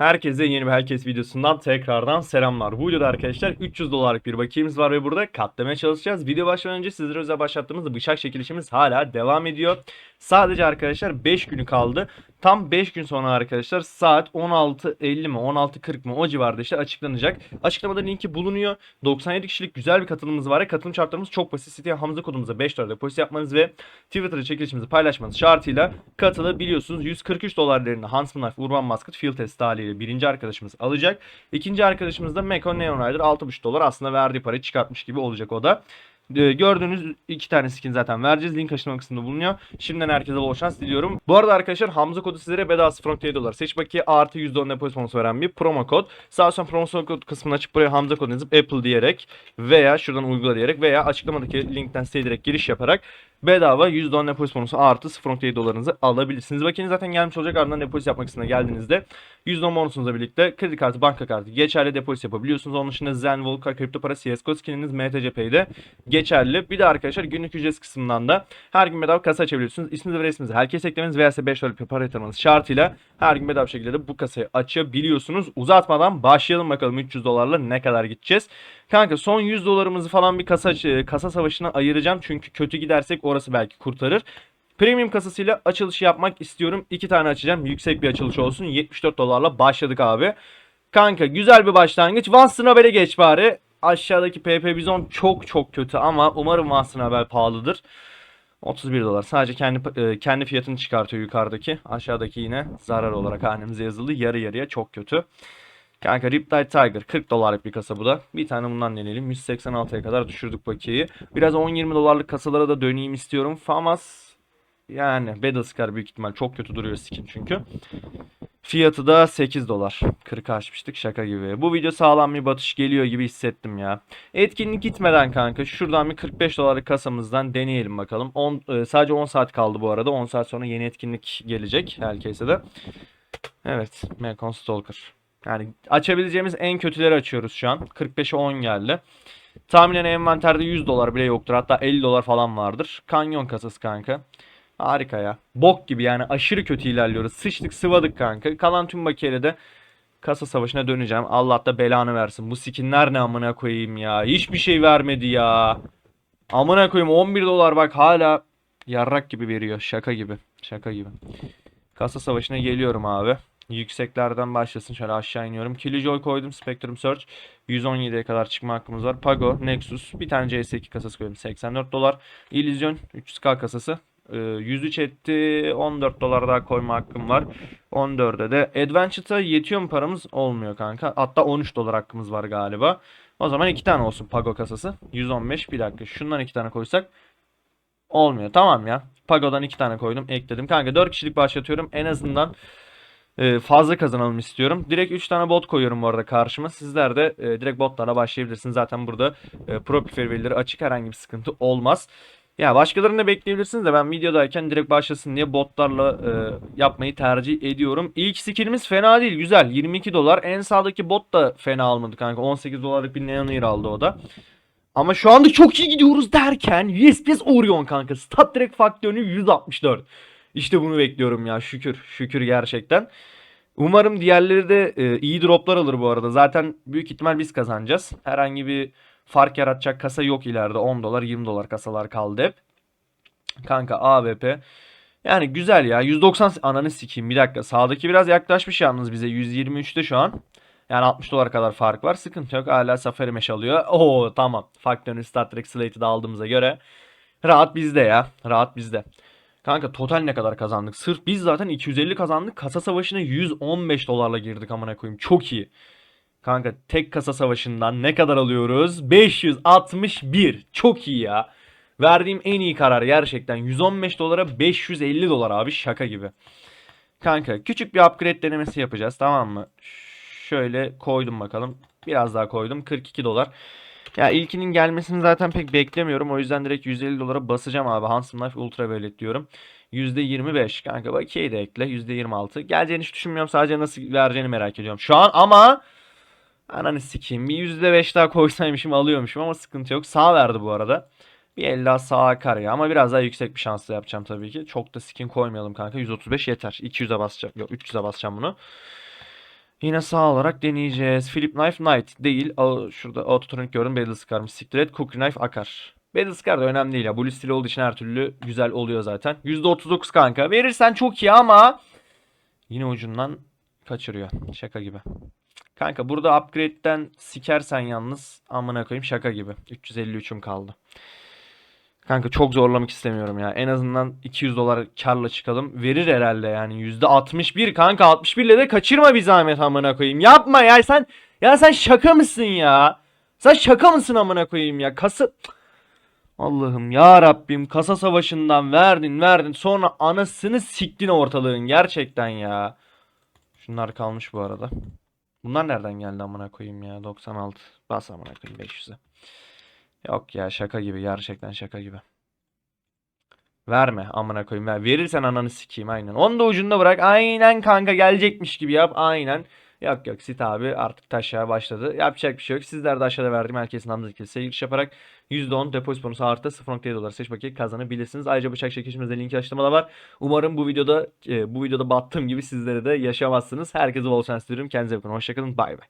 Herkese yeni bir Herkes videosundan tekrardan selamlar. Bu videoda arkadaşlar 300 dolarlık bir bakiyemiz var ve burada katlamaya çalışacağız. Video başlamadan önce sizlere özel başlattığımız bıçak çekilişimiz hala devam ediyor. Sadece arkadaşlar 5 günü kaldı. Tam 5 gün sonra arkadaşlar saat 16.50 mi 16.40 mı o civarda işte açıklanacak. Açıklamada linki bulunuyor. 97 kişilik güzel bir katılımımız var. Katılım şartlarımız çok basit. Siteye Hamza kodumuza 5 dolar depozit yapmanız ve Twitter'da çekilişimizi paylaşmanız şartıyla katılabiliyorsunuz. 143 dolar değerinde Huntsman Knife Urban Musket Field Test haliyle birinci arkadaşımız alacak. İkinci arkadaşımız da Mekon Neon Rider 6,5 dolar aslında verdiği parayı çıkartmış gibi olacak o da. Ee, Gördüğünüz iki tane skin zaten vereceğiz. Link açıklama kısmında bulunuyor. Şimdiden herkese bol şans diliyorum. Bu arada arkadaşlar Hamza kodu sizlere bedava 0.7 dolar. Seç bakiye artı %10 depozit bonusu veren bir promo kod. Sağ son promosyon kod kısmını açıp buraya Hamza kodu yazıp Apple diyerek veya şuradan uygula diyerek veya açıklamadaki linkten siteye direkt giriş yaparak bedava %10 depozit bonusu artı 0.7 dolarınızı alabilirsiniz. Bakiyeniz zaten gelmiş olacak ardından depozit yapmak kısmına geldiğinizde %10 bonusunuzla birlikte kredi kartı, banka kartı geçerli depozit yapabiliyorsunuz. Onun dışında Zen, Volca, kripto para, CSGO skininiz MTC Pay'de geçerli. Bir de arkadaşlar günlük ücret kısmından da her gün bedava kasa açabiliyorsunuz. İsminizi ve resminizi herkes eklemeniz veya ise 5 dolarlık bir para yatırmanız şartıyla her gün bedava şekilde de bu kasayı açabiliyorsunuz. Uzatmadan başlayalım bakalım 300 dolarla ne kadar gideceğiz. Kanka son 100 dolarımızı falan bir kasa kasa savaşına ayıracağım. Çünkü kötü gidersek orası belki kurtarır. Premium kasasıyla açılışı yapmak istiyorum. İki tane açacağım. Yüksek bir açılış olsun. 74 dolarla başladık abi. Kanka güzel bir başlangıç. Vansın habere geç bari. Aşağıdaki PP Bizon çok çok kötü ama umarım Vansın haber pahalıdır. 31 dolar. Sadece kendi e, kendi fiyatını çıkartıyor yukarıdaki. Aşağıdaki yine zarar olarak hanemize yazıldı. Yarı yarıya çok kötü. Kanka Riptide Tiger 40 dolarlık bir kasa bu da. Bir tane bundan deneyelim. 186'ya kadar düşürdük bakiyeyi. Biraz 10-20 dolarlık kasalara da döneyim istiyorum. Famas yani Battlescar büyük ihtimal çok kötü duruyor skin çünkü. Fiyatı da 8 dolar. 40 açmıştık şaka gibi. Bu video sağlam bir batış geliyor gibi hissettim ya. Etkinlik gitmeden kanka şuradan bir 45 dolarlık kasamızdan deneyelim bakalım. 10, e, sadece 10 saat kaldı bu arada. 10 saat sonra yeni etkinlik gelecek herkese de. Evet, Mekon Stalker. Yani açabileceğimiz en kötüleri açıyoruz şu an. 45'e 10 geldi. Tahminen envanterde 100 dolar bile yoktur. Hatta 50 dolar falan vardır. Kanyon kasası kanka. Harika ya. Bok gibi yani aşırı kötü ilerliyoruz. Sıçtık sıvadık kanka. Kalan tüm bakiyeyle de kasa savaşına döneceğim. Allah da belanı versin. Bu skinler ne amına koyayım ya. Hiçbir şey vermedi ya. Amına koyayım 11 dolar bak hala yarrak gibi veriyor. Şaka gibi. Şaka gibi. Kasa savaşına geliyorum abi. Yükseklerden başlasın. Şöyle aşağı iniyorum. Killjoy koydum. Spectrum Search. 117'ye kadar çıkma hakkımız var. Pago, Nexus. Bir tane CS2 kasası koydum. 84 dolar. Illusion 300k kasası. Ee, 103 etti. 14 dolar daha koyma hakkım var. 14'e de. Adventure'a yetiyor mu paramız? Olmuyor kanka. Hatta 13 dolar hakkımız var galiba. O zaman iki tane olsun Pago kasası. 115 bir dakika. Şundan iki tane koysak. Olmuyor. Tamam ya. Pago'dan iki tane koydum. Ekledim. Kanka 4 kişilik başlatıyorum. En azından fazla kazanalım istiyorum. Direkt 3 tane bot koyuyorum bu arada karşıma. Sizler de e, direkt botlarla başlayabilirsiniz. Zaten burada e, profil verileri açık herhangi bir sıkıntı olmaz. Ya başkalarını da bekleyebilirsiniz de ben videodayken direkt başlasın diye botlarla e, yapmayı tercih ediyorum. İlk skillimiz fena değil güzel 22 dolar. En sağdaki bot da fena almadı kanka 18 dolarlık bir Neon Ear aldı o da. Ama şu anda çok iyi gidiyoruz derken USPS Orion kanka stat direkt faktörünü 164. İşte bunu bekliyorum ya şükür şükür gerçekten. Umarım diğerleri de e, iyi droplar alır bu arada. Zaten büyük ihtimal biz kazanacağız. Herhangi bir fark yaratacak kasa yok ileride. 10 dolar 20 dolar kasalar kaldı hep. Kanka AWP. Yani güzel ya. 190 ananı sikeyim bir dakika. Sağdaki biraz yaklaşmış yalnız bize. 123'te şu an. Yani 60 dolar kadar fark var. Sıkıntı yok. Hala Safari Mesh alıyor. Oo tamam. Faktörün Star Trek Slate'i de aldığımıza göre. Rahat bizde ya. Rahat bizde. Kanka total ne kadar kazandık? Sırf biz zaten 250 kazandık. Kasa savaşına 115 dolarla girdik amına koyayım. Çok iyi. Kanka tek kasa savaşından ne kadar alıyoruz? 561. Çok iyi ya. Verdiğim en iyi karar gerçekten. 115 dolara 550 dolar abi şaka gibi. Kanka küçük bir upgrade denemesi yapacağız tamam mı? Şöyle koydum bakalım. Biraz daha koydum. 42 dolar. Ya ilkinin gelmesini zaten pek beklemiyorum. O yüzden direkt 150 dolara basacağım abi. Handsome Life Ultraviolet diyorum. %25 kanka bakiyeyi de ekle. %26. Geleceğini hiç düşünmüyorum. Sadece nasıl vereceğini merak ediyorum. Şu an ama ananı sikeyim. Bir %5 daha koysaymışım alıyormuşum ama sıkıntı yok. Sağ verdi bu arada. Bir el daha sağa akar ya. Ama biraz daha yüksek bir şansla yapacağım tabii ki. Çok da skin koymayalım kanka. 135 yeter. 200'e basacağım. Yok 300'e basacağım bunu. Yine sağ olarak deneyeceğiz. Philip Knife Knight değil. O, şurada Autotronic gördüm. Battle Scar'mış. Siktir et. Cookie Knife akar. Battle Scar da önemli değil ya. Blue Steel olduğu için her türlü güzel oluyor zaten. %39 kanka. Verirsen çok iyi ama yine ucundan kaçırıyor. Şaka gibi. Kanka burada upgrade'den sikersen yalnız amına koyayım şaka gibi. 353'üm kaldı. Kanka çok zorlamak istemiyorum ya. En azından 200 dolar karla çıkalım. Verir herhalde yani. %61 kanka 61 ile de kaçırma bir zahmet amına koyayım. Yapma ya sen ya sen şaka mısın ya? Sen şaka mısın amına koyayım ya? Kasa Allah'ım ya Rabbim kasa savaşından verdin verdin sonra anasını siktin ortalığın gerçekten ya. Şunlar kalmış bu arada. Bunlar nereden geldi amına koyayım ya? 96. Bas amına koyayım 500'e. Yok ya şaka gibi gerçekten şaka gibi. Verme amına koyayım ver. Verirsen ananı sikeyim aynen. Onu da ucunda bırak. Aynen kanka gelecekmiş gibi yap. Aynen. Yok yok Sit abi artık taşaya başladı. Yapacak bir şey yok. Sizler de aşağıda verdiğim herkesin hamza kilise giriş yaparak %10 depozit bonusu artı 0.7 dolar seç paketi kazanabilirsiniz. Ayrıca bıçak çekişimizde linki açıklamada var. Umarım bu videoda e, bu videoda battığım gibi sizlere de yaşamazsınız. Herkese bol şans diliyorum. Kendinize bakın. Hoşçakalın. Bay bay.